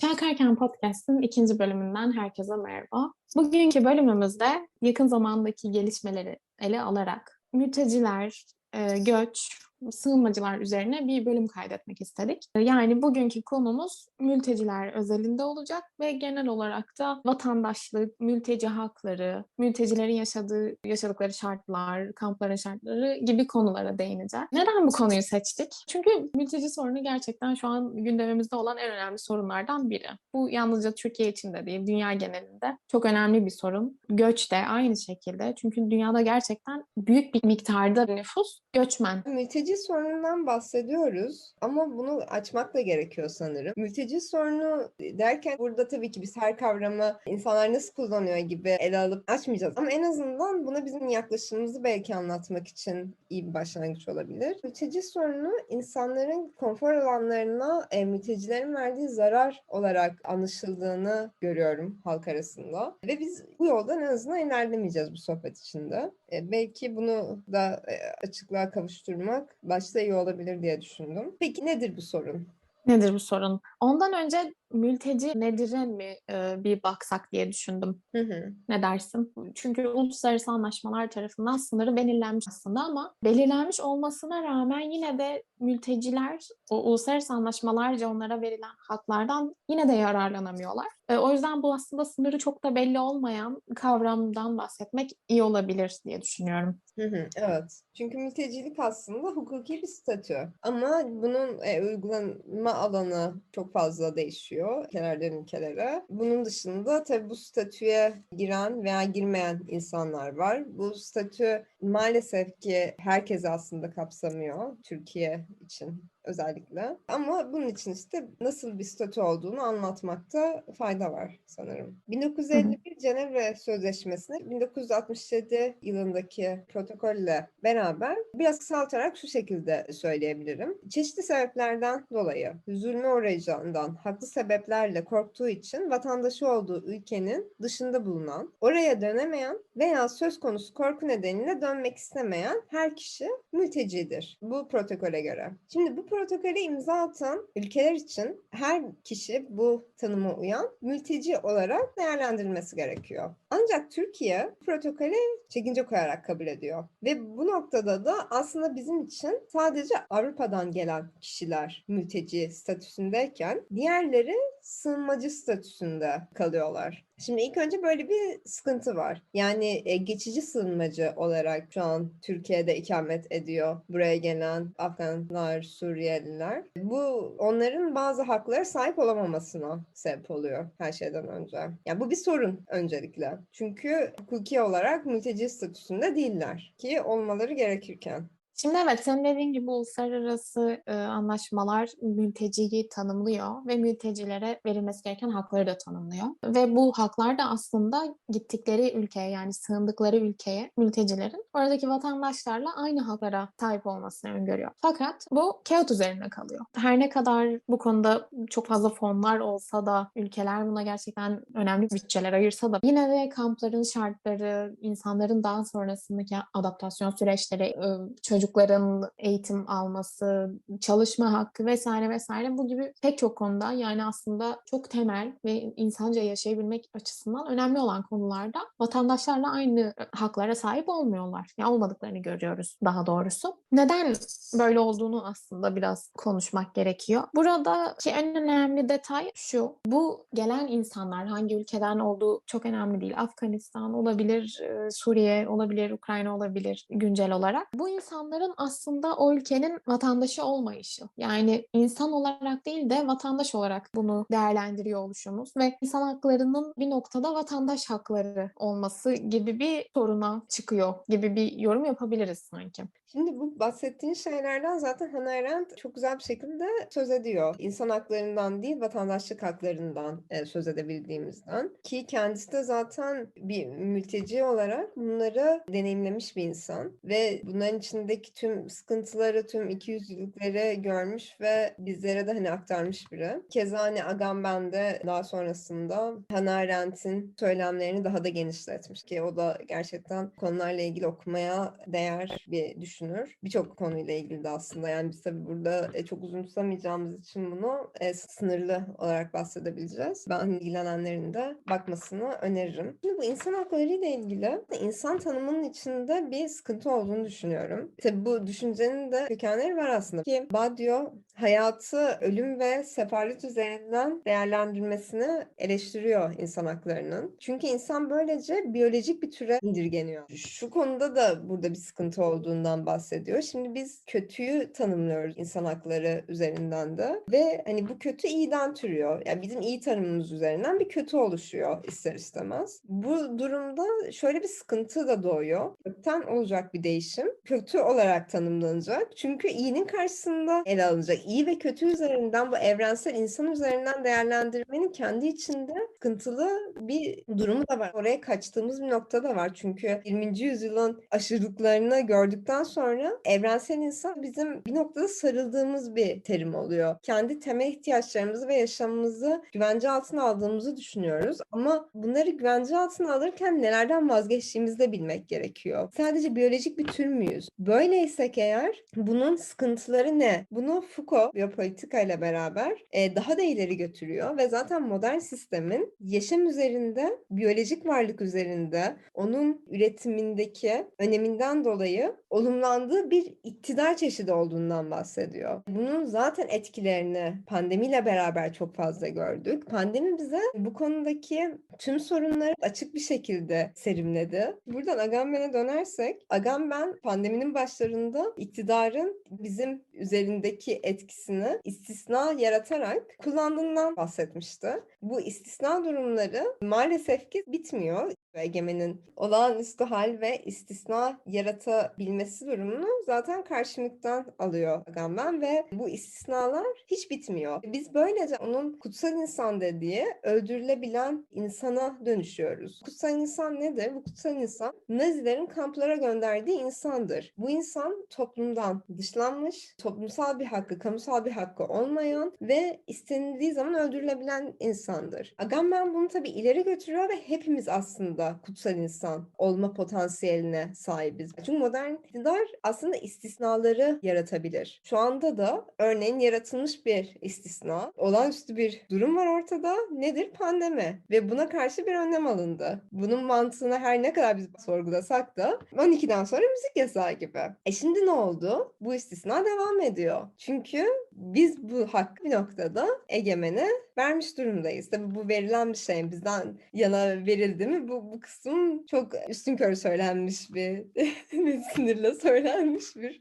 Çağkarken Podcast'ın ikinci bölümünden herkese merhaba. Bugünkü bölümümüzde yakın zamandaki gelişmeleri ele alarak mülteciler, e, göç, sığınmacılar üzerine bir bölüm kaydetmek istedik. Yani bugünkü konumuz mülteciler özelinde olacak ve genel olarak da vatandaşlık, mülteci hakları, mültecilerin yaşadığı yaşadıkları şartlar, kampların şartları gibi konulara değineceğiz. Neden bu konuyu seçtik? Çünkü mülteci sorunu gerçekten şu an gündemimizde olan en önemli sorunlardan biri. Bu yalnızca Türkiye için de değil, dünya genelinde çok önemli bir sorun. Göç de aynı şekilde. Çünkü dünyada gerçekten büyük bir miktarda nüfus göçmen. Mülteci sorunundan bahsediyoruz ama bunu açmak da gerekiyor sanırım. Mülteci sorunu derken burada tabii ki biz her kavramı insanlar nasıl kullanıyor gibi ele alıp açmayacağız. Ama en azından buna bizim yaklaşımımızı belki anlatmak için iyi bir başlangıç olabilir. Mülteci sorunu insanların konfor alanlarına e, mültecilerin verdiği zarar olarak anlaşıldığını görüyorum halk arasında. Ve biz bu yoldan en azından ilerlemeyeceğiz bu sohbet içinde. E, belki bunu da e, açıklığa kavuşturmak başta iyi olabilir diye düşündüm. Peki nedir bu sorun? Nedir bu sorun? Ondan önce mülteci nedir'e mi e, bir baksak diye düşündüm. Hı hı. Ne dersin? Çünkü uluslararası anlaşmalar tarafından sınırı belirlenmiş aslında ama belirlenmiş olmasına rağmen yine de mülteciler o uluslararası anlaşmalarca onlara verilen haklardan yine de yararlanamıyorlar. E, o yüzden bu aslında sınırı çok da belli olmayan kavramdan bahsetmek iyi olabilir diye düşünüyorum. Hı hı, evet. Çünkü mültecilik aslında hukuki bir statü. Ama bunun e, uygulanma alanı çok fazla değişiyor ülkelerden ülkelere. Bunun dışında tabii bu statüye giren veya girmeyen insanlar var. Bu statü maalesef ki herkes aslında kapsamıyor Türkiye için özellikle. Ama bunun için işte nasıl bir statü olduğunu anlatmakta fayda var sanırım. 1951 Cenevre Sözleşmesi'ne 1967 yılındaki protokolle beraber biraz kısaltarak şu şekilde söyleyebilirim. Çeşitli sebeplerden dolayı zulme uğrayacağından haklı sebeplerle korktuğu için vatandaşı olduğu ülkenin dışında bulunan, oraya dönemeyen veya söz konusu korku nedeniyle dönmek istemeyen her kişi mültecidir. Bu protokole göre. Şimdi bu protokole imza atan ülkeler için her kişi bu tanıma uyan mülteci olarak değerlendirilmesi gerekiyor. Ancak Türkiye protokole çekince koyarak kabul ediyor. Ve bu noktada da aslında bizim için sadece Avrupa'dan gelen kişiler mülteci statüsündeyken diğerleri sığınmacı statüsünde kalıyorlar. Şimdi ilk önce böyle bir sıkıntı var. Yani e, geçici sığınmacı olarak şu an Türkiye'de ikamet ediyor buraya gelen Afganlar, Suriyeliler. Bu onların bazı haklara sahip olamamasına sebep oluyor her şeyden önce. Yani bu bir sorun öncelikle. Çünkü hukuki olarak mülteci statüsünde değiller ki olmaları gerekirken. Şimdi evet senin dediğin gibi uluslararası e, anlaşmalar mülteciyi tanımlıyor ve mültecilere verilmesi gereken hakları da tanımlıyor. Ve bu haklar da aslında gittikleri ülkeye yani sığındıkları ülkeye mültecilerin oradaki vatandaşlarla aynı haklara sahip olmasını öngörüyor. Fakat bu kağıt üzerine kalıyor. Her ne kadar bu konuda çok fazla fonlar olsa da ülkeler buna gerçekten önemli bütçeler ayırsa da yine de kampların şartları, insanların daha sonrasındaki adaptasyon süreçleri, çocuk çocukların eğitim alması, çalışma hakkı vesaire vesaire bu gibi pek çok konuda yani aslında çok temel ve insanca yaşayabilmek açısından önemli olan konularda vatandaşlarla aynı haklara sahip olmuyorlar. Yani olmadıklarını görüyoruz daha doğrusu. Neden böyle olduğunu aslında biraz konuşmak gerekiyor. Buradaki en önemli detay şu. Bu gelen insanlar hangi ülkeden olduğu çok önemli değil. Afganistan olabilir, Suriye olabilir, Ukrayna olabilir güncel olarak. Bu insanlar insanların aslında o ülkenin vatandaşı olmayışı. Yani insan olarak değil de vatandaş olarak bunu değerlendiriyor oluşumuz ve insan haklarının bir noktada vatandaş hakları olması gibi bir soruna çıkıyor gibi bir yorum yapabiliriz sanki. Şimdi bu bahsettiğin şeylerden zaten Hannah Arendt çok güzel bir şekilde söz ediyor. İnsan haklarından değil, vatandaşlık haklarından e, söz edebildiğimizden. Ki kendisi de zaten bir mülteci olarak bunları deneyimlemiş bir insan. Ve bunların içindeki tüm sıkıntıları, tüm ikiyüzlülükleri görmüş ve bizlere de hani aktarmış biri. Keza hani Agamben de daha sonrasında Hannah Arendt'in söylemlerini daha da genişletmiş ki o da gerçekten konularla ilgili okumaya değer bir düşünce düşünür. Birçok konuyla ilgili de aslında yani biz tabii burada e, çok uzun tutamayacağımız için bunu e, sınırlı olarak bahsedebileceğiz. Ben ilgilenenlerin de bakmasını öneririm. Şimdi bu insan hakları ile ilgili insan tanımının içinde bir sıkıntı olduğunu düşünüyorum. Tabii bu düşüncenin de kökenleri var aslında. Ki Badiou hayatı ölüm ve sefalet üzerinden değerlendirmesini eleştiriyor insan haklarının. Çünkü insan böylece biyolojik bir türe indirgeniyor. Şu konuda da burada bir sıkıntı olduğundan bahsediyor. Şimdi biz kötüyü tanımlıyoruz insan hakları üzerinden de ve hani bu kötü iyiden türüyor. Yani bizim iyi tanımımız üzerinden bir kötü oluşuyor ister istemez. Bu durumda şöyle bir sıkıntı da doğuyor. Kökten olacak bir değişim kötü olarak tanımlanacak. Çünkü iyinin karşısında ele alınacak. İyi ve kötü üzerinden bu evrensel insan üzerinden değerlendirmenin kendi içinde sıkıntılı bir durumu da var. Oraya kaçtığımız bir nokta da var. Çünkü 20. yüzyılın aşırılıklarını gördükten sonra evrensel insan bizim bir noktada sarıldığımız bir terim oluyor. Kendi temel ihtiyaçlarımızı ve yaşamımızı güvence altına aldığımızı düşünüyoruz. Ama bunları güvence altına alırken nelerden vazgeçtiğimizi de bilmek gerekiyor. Sadece biyolojik bir tür müyüz? Böyleysek eğer bunun sıkıntıları ne? Bunu Foucault biyopolitika ile beraber e, daha da ileri götürüyor ve zaten modern sistemin yaşam üzerinde, biyolojik varlık üzerinde, onun üretimindeki öneminden dolayı olumlandığı bir iktidar çeşidi olduğundan bahsediyor. Bunun zaten etkilerini pandemiyle beraber çok fazla gördük. Pandemi bize bu konudaki tüm sorunları açık bir şekilde serimledi. Buradan Agamben'e dönersek, Agamben pandeminin başlarında iktidarın bizim üzerindeki etkisini istisna yaratarak kullandığından bahsetmişti. Bu istisna durumları maalesef ki bitmiyor. Egemenin olağanüstü hal ve istisna yaratabilmesi durumunu zaten karşılıktan alıyor Agamben ve bu istisnalar hiç bitmiyor. Biz böylece onun kutsal insan dediği öldürülebilen insana dönüşüyoruz. Kutsal insan nedir? Bu kutsal insan Nazilerin kamplara gönderdiği insandır. Bu insan toplumdan dışlanmış, toplumsal bir hakkı, kamusal bir hakkı olmayan ve istenildiği zaman öldürülebilen insandır. Agamben bunu tabii ileri götürüyor ve hepimiz aslında kutsal insan olma potansiyeline sahibiz. Çünkü modern iktidar aslında istisnaları yaratabilir. Şu anda da örneğin yaratılmış bir istisna, olağanüstü bir durum var ortada. Nedir? Pandemi. Ve buna karşı bir önlem alındı. Bunun mantığını her ne kadar biz sorgulasak da 12'den sonra müzik yasağı gibi. E şimdi ne oldu? Bu istisna devam ediyor. Çünkü biz bu hakkı bir noktada egemene vermiş durumdayız. Tabii bu verilen bir şey. Bizden yana verildi mi? Bu, bu kısım çok üstünkörü söylenmiş bir, sinirle söylenmiş bir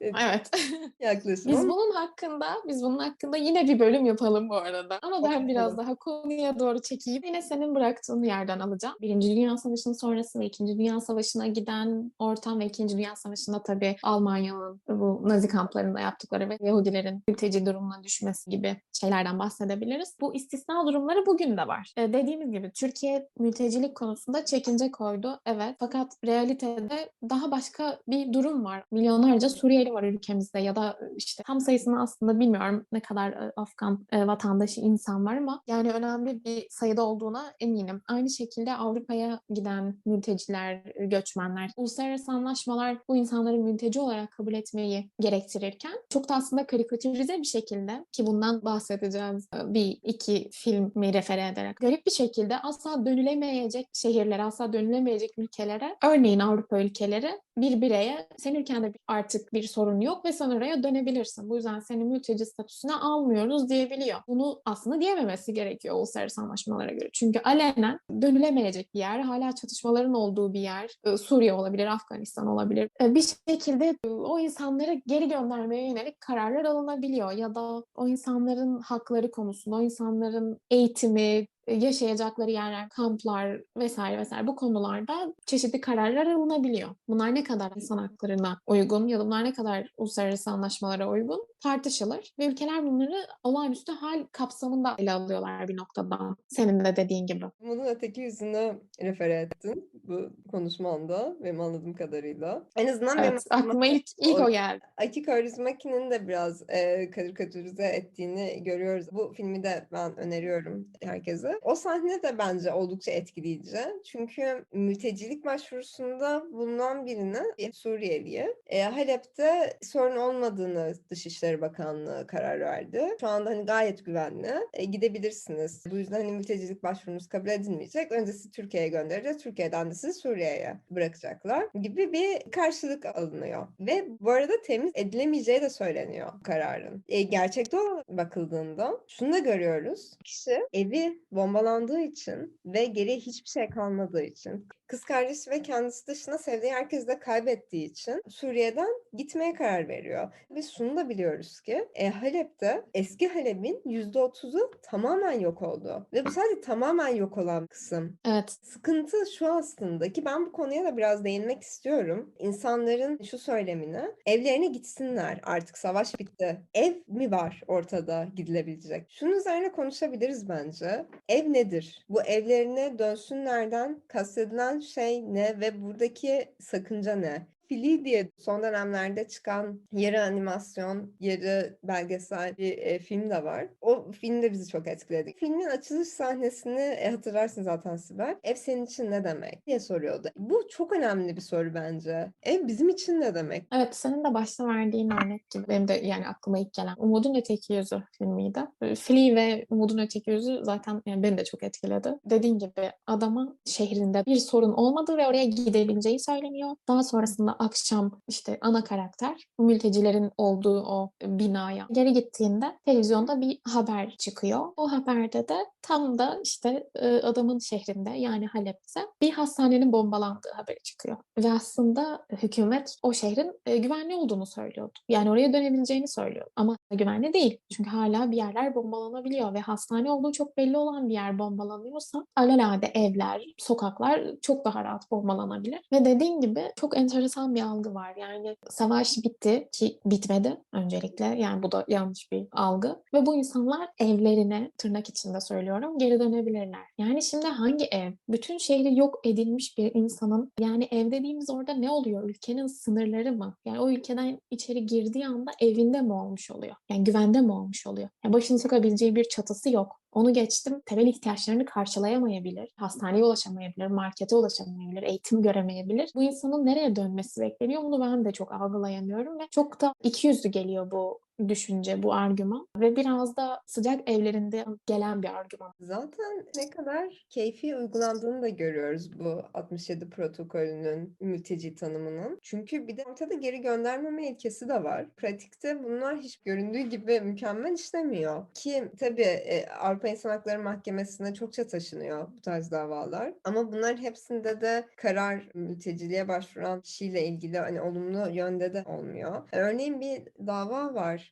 e, Evet. yaklaşım. Biz bunun hakkında, biz bunun hakkında yine bir bölüm yapalım bu arada. Ama ben Yapalım. biraz daha konuya doğru çekeyim. Yine senin bıraktığın yerden alacağım. Birinci Dünya Savaşı'nın sonrası ve İkinci Dünya Savaşı'na giden ortam ve İkinci Dünya Savaşı'nda tabii Almanya'nın bu Nazi kamplarında yaptıkları ve Yahudilerin mülteci durumuna düşmesi gibi şeylerden bahsedebiliriz. Bu istisna durumları bugün de var. E, dediğimiz gibi Türkiye mültecilik konusunda çekince koydu. Evet. Fakat realitede daha başka bir durum var. Milyonlarca Suriyeli var ülkemizde ya da işte tam sayısını aslında bilmiyorum ne kadar Afgan e, vatandaşı insan var ama yani önemli bir sayıda olduğuna eminim. Aynı şekilde Avrupa'ya giden mülteciler, göçmenler, uluslararası anlaşmalar bu insanları mülteci olarak kabul etmeyi gerektirirken çok da aslında karikatürize bir şekilde ki bundan bahsedeceğiz e, bir iki filmi refere ederek garip bir şekilde asla dönülemeyecek şehirlere, asla dönülemeyecek ülkelere örneğin Avrupa ülkeleri bir bireye senin ülkende artık bir sorun yok ve sen oraya dönebilirsin. Bu yüzden seni mülteci statüsüne almıyoruz diyebiliyor. Bunu aslında diyememesi gerekiyor uluslararası anlaşmalara göre. Çünkü alenen dönülemeyecek bir yer, hala çatışmaların olduğu bir yer, Suriye olabilir, Afganistan olabilir. Bir şekilde e, o insanları geri göndermeye yönelik kararlar alınabiliyor ya da o insanların hakları konusunda, o insanların eğitimi, yaşayacakları yerler, kamplar vesaire vesaire bu konularda çeşitli kararlar alınabiliyor. Bunlar ne kadar insan haklarına uygun ya da bunlar ne kadar uluslararası anlaşmalara uygun tartışılır ve ülkeler bunları olağanüstü hal kapsamında ele alıyorlar bir noktadan. Senin de dediğin gibi. Bunun öteki yüzünü refere ettin bu konuşmanda benim anladığım kadarıyla. En azından benim Evet, aklıma ilk ilk o geldi. Aki Kaurismäki'nin de biraz e, karikatürize ettiğini görüyoruz. Bu filmi de ben öneriyorum herkese. O sahne de bence oldukça etkileyici. Çünkü mültecilik başvurusunda bulunan birine, bir Suriyeli'ye e, Halep'te sorun olmadığını Dışişleri Bakanlığı karar verdi. Şu anda hani gayet güvenli. E, gidebilirsiniz. Bu yüzden hani mültecilik başvurunuz kabul edilmeyecek. Önce sizi Türkiye'ye göndereceğiz. Türkiye'den de sizi Suriye'ye bırakacaklar gibi bir karşılık alınıyor. Ve bu arada temiz edilemeyeceği de söyleniyor kararın. E, gerçekte bakıldığında şunu da görüyoruz. Kişi evi bombalandığı için ve geriye hiçbir şey kalmadığı için kız kardeşi ve kendisi dışında sevdiği herkesi de kaybettiği için Suriye'den gitmeye karar veriyor. Biz şunu da biliyoruz ki e, Halep'te eski Halep'in %30'u tamamen yok oldu. Ve bu sadece tamamen yok olan kısım. Evet. Sıkıntı şu aslında ki ben bu konuya da biraz değinmek istiyorum. İnsanların şu söylemine evlerine gitsinler artık savaş bitti. Ev mi var ortada gidilebilecek? Şunun üzerine konuşabiliriz bence. Ev nedir? Bu evlerine dönsünlerden kastedilen şey ne ve buradaki sakınca ne? Fili diye son dönemlerde çıkan yarı animasyon, yarı belgesel bir e, film de var. O film de bizi çok etkiledi. Filmin açılış sahnesini e, hatırlarsın zaten Sibel. Ev senin için ne demek diye soruyordu. Bu çok önemli bir soru bence. Ev bizim için ne demek? Evet, senin de başta verdiğin örnek gibi benim de yani aklıma ilk gelen Umudun Öteki Yüzü filmiydi. Flea ve Umudun Öteki Yüzü zaten yani beni de çok etkiledi. Dediğin gibi adama şehrinde bir sorun olmadığı ve oraya gidebileceği söyleniyor. Daha sonrasında akşam işte ana karakter mültecilerin olduğu o binaya geri gittiğinde televizyonda bir haber çıkıyor. O haberde de tam da işte e, adamın şehrinde yani Halep'te bir hastanenin bombalandığı haberi çıkıyor. Ve aslında hükümet o şehrin e, güvenli olduğunu söylüyordu. Yani oraya dönebileceğini söylüyordu. Ama güvenli değil. Çünkü hala bir yerler bombalanabiliyor ve hastane olduğu çok belli olan bir yer bombalanıyorsa alelade evler, sokaklar çok daha rahat bombalanabilir. Ve dediğin gibi çok enteresan bir algı var. Yani savaş bitti ki bitmedi öncelikle. Yani bu da yanlış bir algı. Ve bu insanlar evlerine tırnak içinde söylüyorum geri dönebilirler. Yani şimdi hangi ev? Bütün şehri yok edilmiş bir insanın yani ev dediğimiz orada ne oluyor? Ülkenin sınırları mı? Yani o ülkeden içeri girdiği anda evinde mi olmuş oluyor? Yani güvende mi olmuş oluyor? Yani başını sokabileceği bir çatısı yok. Onu geçtim. Temel ihtiyaçlarını karşılayamayabilir. Hastaneye ulaşamayabilir, markete ulaşamayabilir, eğitim göremeyebilir. Bu insanın nereye dönmesi bekleniyor? Bunu ben de çok algılayamıyorum ve çok da ikiyüzlü geliyor bu düşünce, bu argüman ve biraz da sıcak evlerinde gelen bir argüman. Zaten ne kadar keyfi uygulandığını da görüyoruz bu 67 protokolünün mülteci tanımının. Çünkü bir de ortada geri göndermeme ilkesi de var. Pratikte bunlar hiç göründüğü gibi mükemmel işlemiyor. Ki tabii e, Avrupa İnsan Hakları Mahkemesi'ne çokça taşınıyor bu tarz davalar. Ama bunların hepsinde de karar mülteciliğe başvuran kişiyle ilgili hani olumlu yönde de olmuyor. Örneğin bir dava var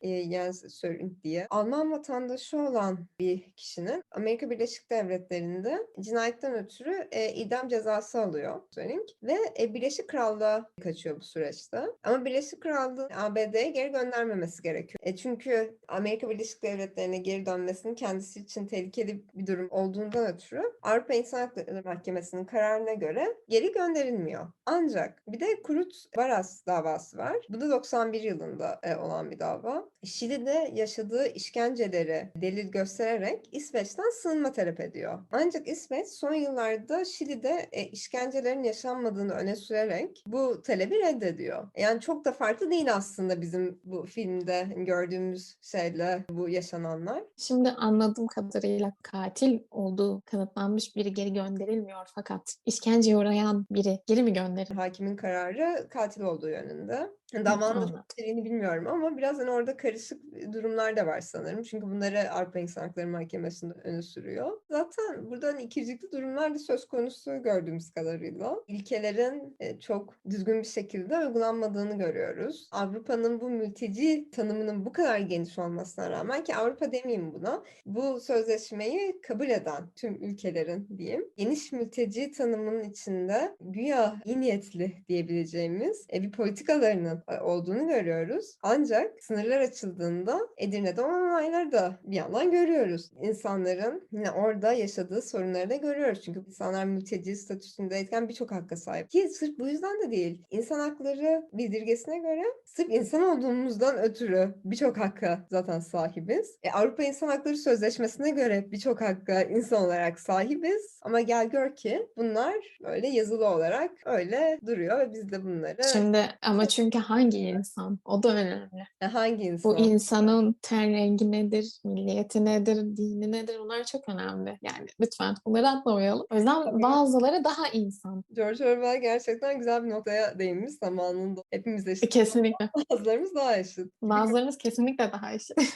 Söring diye. Alman vatandaşı olan bir kişinin Amerika Birleşik Devletleri'nde cinayetten ötürü e, idam cezası alıyor Söring ve e, Birleşik Krallığa kaçıyor bu süreçte. Ama Birleşik Krallığı ABD'ye geri göndermemesi gerekiyor. E, çünkü Amerika Birleşik Devletleri'ne geri dönmesinin kendisi için tehlikeli bir durum olduğundan ötürü Avrupa İnsan Hakları Mahkemesi'nin kararına göre geri gönderilmiyor. Ancak bir de Kurut Varas davası var. Bu da 91 yılında e, olan bir dava. Şili'de yaşadığı işkenceleri delil göstererek İsveç'ten sığınma talep ediyor. Ancak İsveç son yıllarda Şili'de e, işkencelerin yaşanmadığını öne sürerek bu talebi reddediyor. Yani çok da farklı değil aslında bizim bu filmde gördüğümüz şeyle bu yaşananlar. Şimdi anladığım kadarıyla katil olduğu kanıtlanmış biri geri gönderilmiyor fakat işkenceye uğrayan biri geri mi gönderilir? Hakimin kararı katil olduğu yönünde. Davanın içeriğini bilmiyorum ama biraz hani orada karışık durumlar da var sanırım. Çünkü bunları Avrupa İnsan Hakları Mahkemesi'nde öne sürüyor. Zaten burada hani ikircikli durumlar da söz konusu gördüğümüz kadarıyla. İlkelerin e, çok düzgün bir şekilde uygulanmadığını görüyoruz. Avrupa'nın bu mülteci tanımının bu kadar geniş olmasına rağmen ki Avrupa demeyeyim buna, bu sözleşmeyi kabul eden tüm ülkelerin diyeyim, geniş mülteci tanımının içinde güya iyi niyetli diyebileceğimiz e, bir politikalarının olduğunu görüyoruz. Ancak sınırlar açıldığında Edirne'de olan olayları da bir yandan görüyoruz. İnsanların yine orada yaşadığı sorunları da görüyoruz. Çünkü insanlar mülteci statüsündeyken birçok hakka sahip. Ki sırf bu yüzden de değil. İnsan hakları bildirgesine göre sırf insan olduğumuzdan ötürü birçok hakka zaten sahibiz. E, Avrupa İnsan Hakları Sözleşmesi'ne göre birçok hakka insan olarak sahibiz. Ama gel gör ki bunlar öyle yazılı olarak öyle duruyor ve biz de bunları Şimdi ama çünkü hangi insan? O da önemli. E, hangi insan? Bu insanın ten rengi nedir, milliyeti nedir, dini nedir bunlar çok önemli. Yani lütfen bunları atlamayalım. O yüzden Tabii. bazıları daha insan. George Orwell gerçekten güzel bir noktaya değinmiş zamanında. Hepimiz eşit. Kesinlikle. Bazılarımız daha eşit. Bazılarımız kesinlikle daha eşit.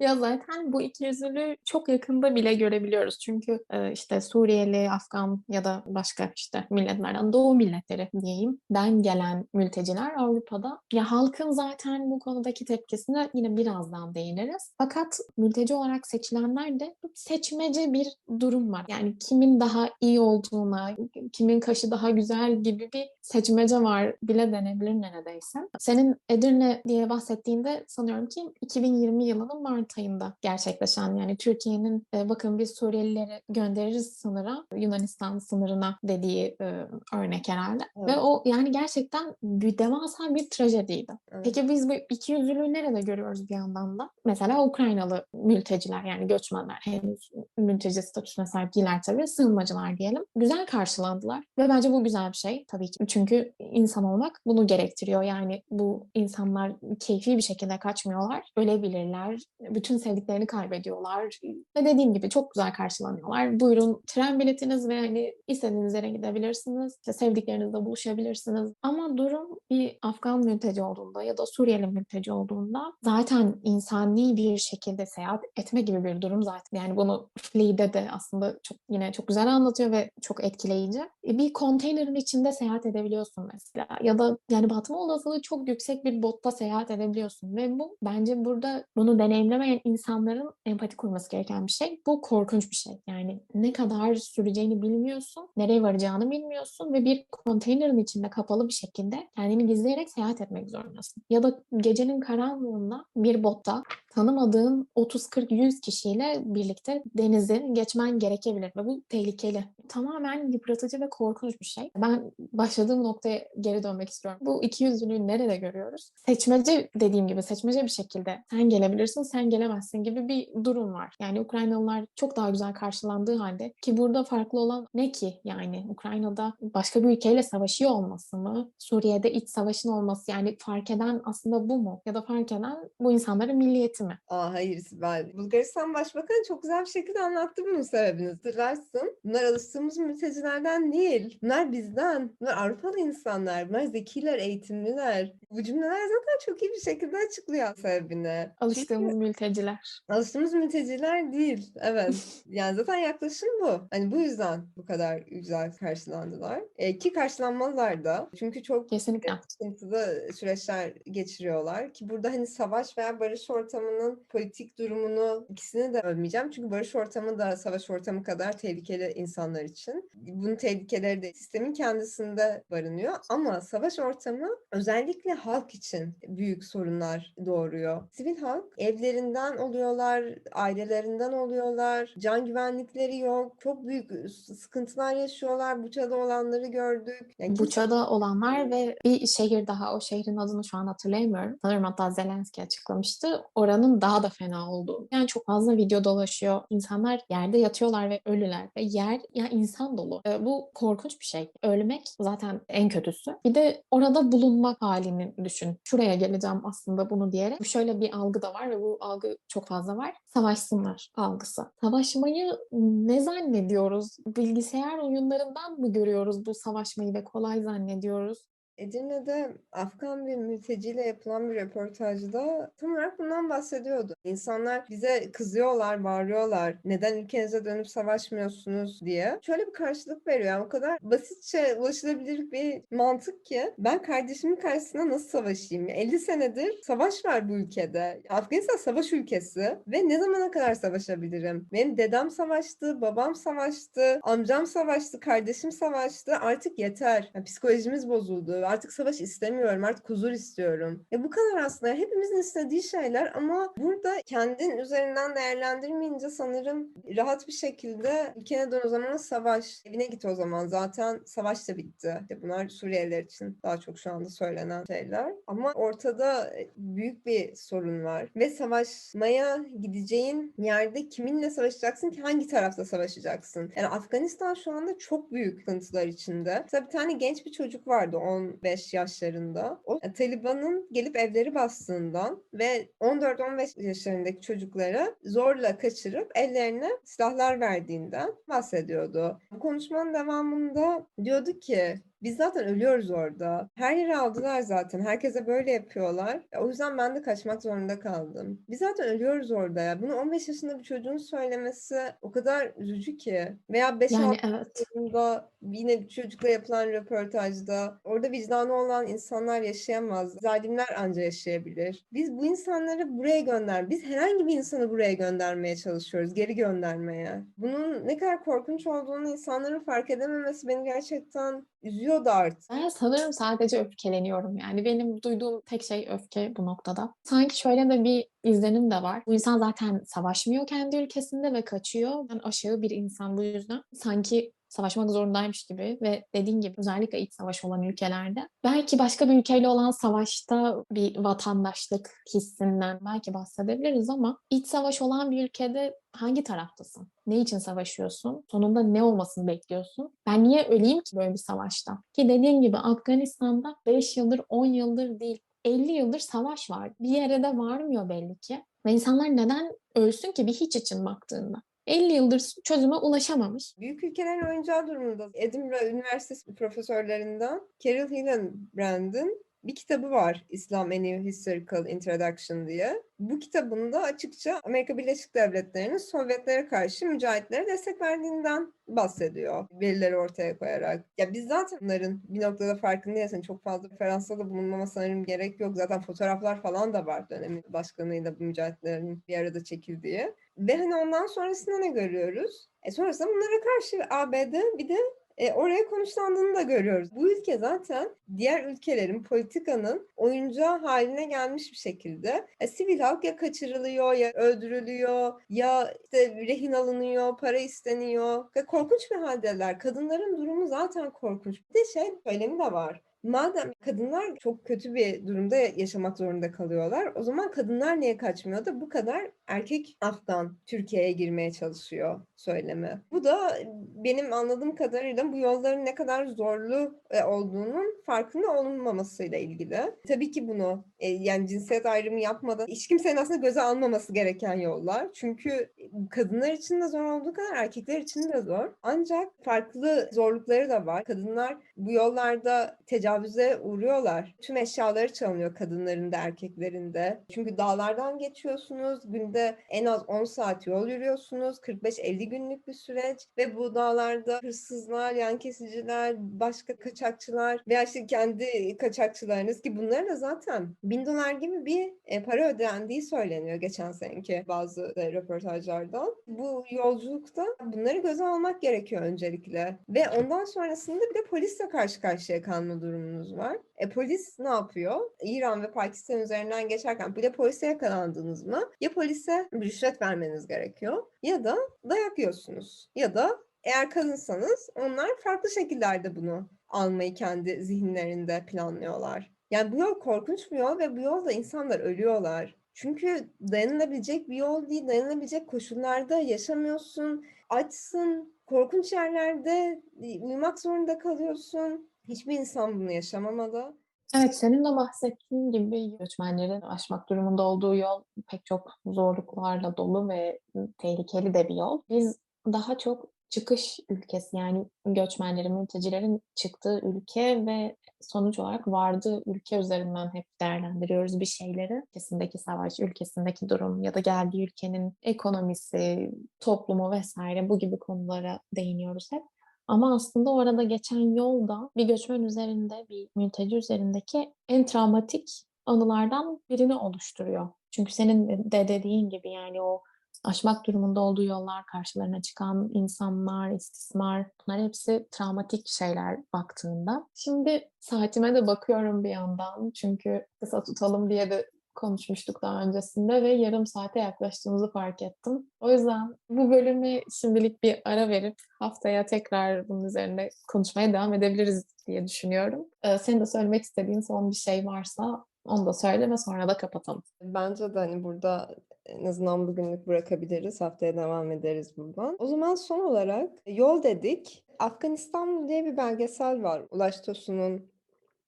Ya zaten bu ikiyüzlülüğü çok yakında bile görebiliyoruz. Çünkü e, işte Suriyeli, Afgan ya da başka işte milletlerden, Doğu milletleri diyeyim, den gelen mülteciler Avrupa'da. Ya halkın zaten bu konudaki tepkisine yine birazdan değiniriz. Fakat mülteci olarak seçilenler de seçmece bir durum var. Yani kimin daha iyi olduğuna, kimin kaşı daha güzel gibi bir seçmece var bile denebilir neredeyse. Senin Edirne diye bahsettiğinde sanıyorum ki 2020 yılının Mart ayında gerçekleşen yani Türkiye'nin e, bakın biz Suriyelileri göndeririz sınıra, Yunanistan sınırına dediği e, örnek herhalde. Evet. Ve o yani gerçekten bir devasa bir trajediydi. Evet. Peki biz bu ikiyüzlülüğü nerede görüyoruz bir yandan da? Mesela Ukraynalı mülteciler yani göçmenler henüz mülteci statüsüne sahip değiller tabii sığınmacılar diyelim. Güzel karşılandılar ve bence bu güzel bir şey tabii ki. Çünkü insan olmak bunu gerektiriyor. Yani bu insanlar keyfi bir şekilde kaçmıyorlar. Ölebilirler. Bütün sevdiklerini kaybediyorlar. Ve dediğim gibi çok güzel karşılanıyorlar. Buyurun tren biletiniz ve hani istediğiniz yere gidebilirsiniz. İşte sevdiklerinizle buluşabilirsiniz. Ama durum bir Afgan mülteci olduğunda ya da Suriyeli mülteci olduğunda zaten insani bir şekilde seyahat etme gibi bir durum zaten. Yani bunu Flea'de de aslında çok yine çok güzel anlatıyor ve çok etkileyici. E, Bir konteynerin içinde seyahat edebiliyorsun mesela ya da yani batma olasılığı çok yüksek bir botta seyahat edebiliyorsun ve bu bence burada bunu deneyimlemeyen insanların empati kurması gereken bir şey. Bu korkunç bir şey. Yani ne kadar süreceğini bilmiyorsun, nereye varacağını bilmiyorsun ve bir konteynerin içinde kapalı bir şekilde kendini gizleyerek seyahat etmek zorundasın. Ya da gecenin karanlığında bir botta tanımadığın 30-40-100 kişiyle birlikte denizi geçmen gerekebilir ve bu tehlikeli. Tamamen yıpratıcı ve korkunç bir şey. Ben başladığım noktaya geri dönmek istiyorum. Bu ikiyüzlülüğü nerede görüyoruz? Seçmece dediğim gibi seçmece bir şekilde sen gelebilirsin, sen gelemezsin gibi bir durum var. Yani Ukraynalılar çok daha güzel karşılandığı halde ki burada farklı olan ne ki? Yani Ukrayna'da başka bir ülkeyle savaşıyor olması mı? Suriye'de iç savaşın olması yani fark eden aslında bu mu? Ya da fark eden bu insanların milliyeti mi? Aa, hayır Sibel. Bulgaristan Başbakanı çok güzel bir şekilde anlattı bunun sebebini. Hatırlarsın. Bunlar alıştığımız mültecilerden değil. Bunlar bizden. Bunlar Avrupalı insanlar. Bunlar zekiler, eğitimliler. Bu cümleler zaten çok iyi bir şekilde açıklıyor sebebini. Alıştığımız mülteciler. Alıştığımız mülteciler değil. Evet. Yani zaten yaklaşım bu. Hani bu yüzden bu kadar güzel karşılandılar. E, ki karşılanmalılar da. Çünkü çok Kesinlikle. sıkıntılı süreçler geçiriyorlar ki burada hani savaş veya barış ortamının politik durumunu ikisini de övmeyeceğim. Çünkü barış ortamı da savaş ortamı kadar tehlikeli insanlar için. Bunun tehlikeleri de sistemin kendisinde barınıyor ama savaş ortamı özellikle halk için büyük sorunlar doğuruyor. Sivil halk evlerinden oluyorlar, ailelerinden oluyorlar, can güvenlikleri yok, çok büyük sıkıntılar yaşıyorlar. Buça'da olanları gördük. Yani kimse- Buça'da olanlar ve bir şehir daha o şehrin adını şu an hatırlayamıyorum. Sanırım hatta Zelenski açıklamıştı. Oranın daha da fena olduğu. Yani çok fazla video dolaşıyor. İnsanlar yerde yatıyorlar ve ölüler. Ve yer yani insan dolu. Ee, bu korkunç bir şey. Ölmek zaten en kötüsü. Bir de orada bulunmak halini düşün. Şuraya geleceğim aslında bunu diyerek. Şöyle bir algı da var ve bu algı çok fazla var. Savaşsınlar algısı. Savaşmayı ne zannediyoruz? Bilgisayar oyunlarından mı görüyoruz bu savaşmayı ve kolay zannediyoruz? Edirne'de Afgan bir mülteciyle yapılan bir röportajda tam olarak bundan bahsediyordu. İnsanlar bize kızıyorlar, bağırıyorlar. Neden ülkenize dönüp savaşmıyorsunuz diye. Şöyle bir karşılık veriyor. Yani o kadar basitçe ulaşılabilir bir mantık ki ben kardeşimin karşısında nasıl savaşayım? 50 senedir savaş var bu ülkede. Afganistan savaş ülkesi ve ne zamana kadar savaşabilirim? Benim dedem savaştı, babam savaştı, amcam savaştı, kardeşim savaştı. Artık yeter. Yani psikolojimiz bozuldu. Artık savaş istemiyorum, artık huzur istiyorum. Ya bu kadar aslında. Hepimizin istediği şeyler ama burada kendin üzerinden değerlendirmeyince sanırım rahat bir şekilde ülkene dön o zaman savaş. Evine git o zaman. Zaten savaş da bitti. İşte bunlar Suriyeliler için daha çok şu anda söylenen şeyler. Ama ortada büyük bir sorun var. Ve savaşmaya gideceğin yerde kiminle savaşacaksın ki hangi tarafta savaşacaksın? Yani Afganistan şu anda çok büyük sıkıntılar içinde. Mesela bir tane genç bir çocuk vardı 15 yaşlarında. O e, Taliban'ın gelip evleri bastığından ve 14-15 yaşlarındaki çocuklara zorla kaçırıp ellerine silahlar verdiğinden bahsediyordu. Bu konuşmanın devamında diyordu ki biz zaten ölüyoruz orada. Her yeri aldılar zaten. Herkese böyle yapıyorlar. E, O yüzden ben de kaçmak zorunda kaldım. Biz zaten ölüyoruz orada ya. Bunu 15 yaşında bir çocuğun söylemesi o kadar üzücü ki. Veya 5-6 Yani evet. yaşında yine bir çocukla yapılan röportajda orada vicdanı olan insanlar yaşayamaz. Zalimler anca yaşayabilir. Biz bu insanları buraya gönder. Biz herhangi bir insanı buraya göndermeye çalışıyoruz. Geri göndermeye. Bunun ne kadar korkunç olduğunu insanların fark edememesi beni gerçekten üzüyor da artık. Ben sanırım sadece öfkeleniyorum yani. Benim duyduğum tek şey öfke bu noktada. Sanki şöyle de bir izlenim de var. Bu insan zaten savaşmıyor kendi ülkesinde ve kaçıyor. Ben aşağı bir insan bu yüzden. Sanki savaşmak zorundaymış gibi ve dediğin gibi özellikle iç savaş olan ülkelerde belki başka bir ülkeyle olan savaşta bir vatandaşlık hissinden belki bahsedebiliriz ama iç savaş olan bir ülkede hangi taraftasın? Ne için savaşıyorsun? Sonunda ne olmasını bekliyorsun? Ben niye öleyim ki böyle bir savaşta? Ki dediğim gibi Afganistan'da 5 yıldır 10 yıldır değil 50 yıldır savaş var. Bir yere de varmıyor belli ki. Ve insanlar neden ölsün ki bir hiç için baktığında? 50 yıldır çözüme ulaşamamış. Büyük ülkelerin oyuncağı durumunda Edinburgh Üniversitesi profesörlerinden Carol Hillenbrand'ın bir kitabı var İslam A New Historical Introduction diye. Bu kitabında açıkça Amerika Birleşik Devletleri'nin Sovyetlere karşı mücahitlere destek verdiğinden bahsediyor. Verileri ortaya koyarak. Ya biz zaten bunların bir noktada farkındayız. Yani çok fazla referansta da bulunmama sanırım gerek yok. Zaten fotoğraflar falan da var dönemin başkanıyla bu mücahitlerin bir arada çekildiği. Ve hani ondan sonrasında ne görüyoruz? E sonrasında bunlara karşı ABD bir de e, oraya konuşlandığını da görüyoruz. Bu ülke zaten diğer ülkelerin politikanın oyuncağı haline gelmiş bir şekilde. E, sivil halk ya kaçırılıyor ya öldürülüyor ya işte rehin alınıyor, para isteniyor. Ve korkunç bir haldeler. Kadınların durumu zaten korkunç. Bir de şey söylemi de var. Madem kadınlar çok kötü bir durumda yaşamak zorunda kalıyorlar, o zaman kadınlar niye kaçmıyor da bu kadar erkek Afgan Türkiye'ye girmeye çalışıyor söylemi. Bu da benim anladığım kadarıyla bu yolların ne kadar zorlu e, olduğunun farkında olunmamasıyla ilgili. Tabii ki bunu e, yani cinsiyet ayrımı yapmadan hiç kimsenin aslında göze almaması gereken yollar. Çünkü kadınlar için de zor olduğu kadar erkekler için de zor. Ancak farklı zorlukları da var. Kadınlar bu yollarda tecavüze uğruyorlar. Tüm eşyaları çalınıyor kadınların da erkeklerin de. Çünkü dağlardan geçiyorsunuz. Günde en az 10 saat yol yürüyorsunuz. 45-50 günlük bir süreç ve bu dağlarda hırsızlar, yan kesiciler, başka kaçakçılar veya işte kendi kaçakçılarınız ki bunların da zaten bin dolar gibi bir e, para ödendiği söyleniyor geçen seneki bazı e, röportajlardan. Bu yolculukta bunları göze almak gerekiyor öncelikle. Ve ondan sonrasında bir de polisle karşı karşıya kalma durumunuz var. E polis ne yapıyor? İran ve Pakistan üzerinden geçerken bir de polise yakalandınız mı? Ya polise rüşvet vermeniz gerekiyor ya da dayak yiyorsunuz. Ya da eğer kadınsanız onlar farklı şekillerde bunu almayı kendi zihinlerinde planlıyorlar. Yani bu yol korkunç bir yol ve bu yolda insanlar ölüyorlar. Çünkü dayanılabilecek bir yol değil, dayanılabilecek koşullarda yaşamıyorsun, açsın, korkunç yerlerde uyumak zorunda kalıyorsun. Hiçbir insan bunu yaşamamalı. Evet, senin de bahsettiğin gibi göçmenlerin aşmak durumunda olduğu yol pek çok zorluklarla dolu ve tehlikeli de bir yol. Biz daha çok çıkış ülkesi yani göçmenlerin, mültecilerin çıktığı ülke ve sonuç olarak vardığı ülke üzerinden hep değerlendiriyoruz bir şeyleri. Ülkesindeki savaş, ülkesindeki durum ya da geldiği ülkenin ekonomisi, toplumu vesaire bu gibi konulara değiniyoruz hep. Ama aslında orada geçen yol da bir göçmen üzerinde, bir mülteci üzerindeki en travmatik anılardan birini oluşturuyor. Çünkü senin de dediğin gibi yani o aşmak durumunda olduğu yollar, karşılarına çıkan insanlar, istismar, bunlar hepsi travmatik şeyler baktığında. Şimdi saatime de bakıyorum bir yandan çünkü kısa tutalım diye de konuşmuştuk daha öncesinde ve yarım saate yaklaştığımızı fark ettim. O yüzden bu bölümü şimdilik bir ara verip haftaya tekrar bunun üzerinde konuşmaya devam edebiliriz diye düşünüyorum. Ee, senin de söylemek istediğin son bir şey varsa onu da söyle ve sonra da kapatalım. Bence de hani burada en azından bugünlük bırakabiliriz. Haftaya devam ederiz buradan. O zaman son olarak yol dedik. Afganistan diye bir belgesel var. Ulaş Tosun'un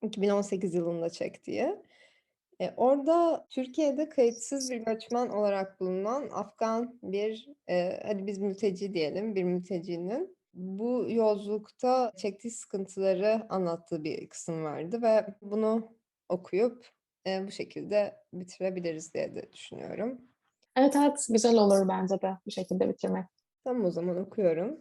2018 yılında çektiği. E, orada Türkiye'de kayıtsız bir göçmen olarak bulunan Afgan bir, e, hadi biz mülteci diyelim, bir mültecinin bu yolculukta çektiği sıkıntıları anlattığı bir kısım vardı ve bunu okuyup e, bu şekilde bitirebiliriz diye de düşünüyorum. Evet evet güzel olur bence de bu şekilde bitirmek. Tamam o zaman okuyorum.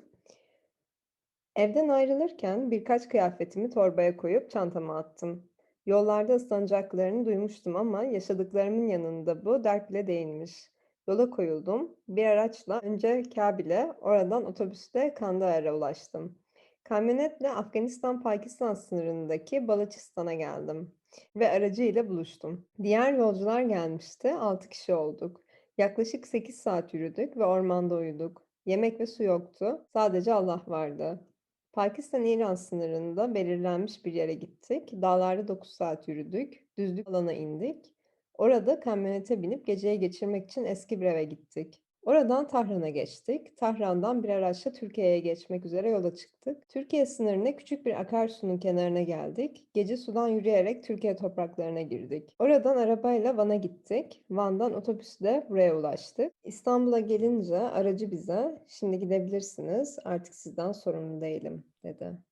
Evden ayrılırken birkaç kıyafetimi torbaya koyup çantama attım. Yollarda ıslanacaklarını duymuştum ama yaşadıklarımın yanında bu dert bile değilmiş. Yola koyuldum. Bir araçla önce Kabil'e, oradan otobüsle Kandahar'a ulaştım. Kamyonetle Afganistan-Pakistan sınırındaki Baloçistan'a geldim ve aracı ile buluştum. Diğer yolcular gelmişti, 6 kişi olduk. Yaklaşık 8 saat yürüdük ve ormanda uyuduk. Yemek ve su yoktu, sadece Allah vardı. Pakistan-İran sınırında belirlenmiş bir yere gittik. Dağlarda 9 saat yürüdük. Düzlük alana indik. Orada kamyonete binip geceyi geçirmek için eski bir eve gittik. Oradan Tahran'a geçtik. Tahran'dan bir araçla Türkiye'ye geçmek üzere yola çıktık. Türkiye sınırına küçük bir akarsunun kenarına geldik. Gece sudan yürüyerek Türkiye topraklarına girdik. Oradan arabayla Van'a gittik. Van'dan otobüsle buraya ulaştık. İstanbul'a gelince aracı bize şimdi gidebilirsiniz artık sizden sorumlu değilim dedi.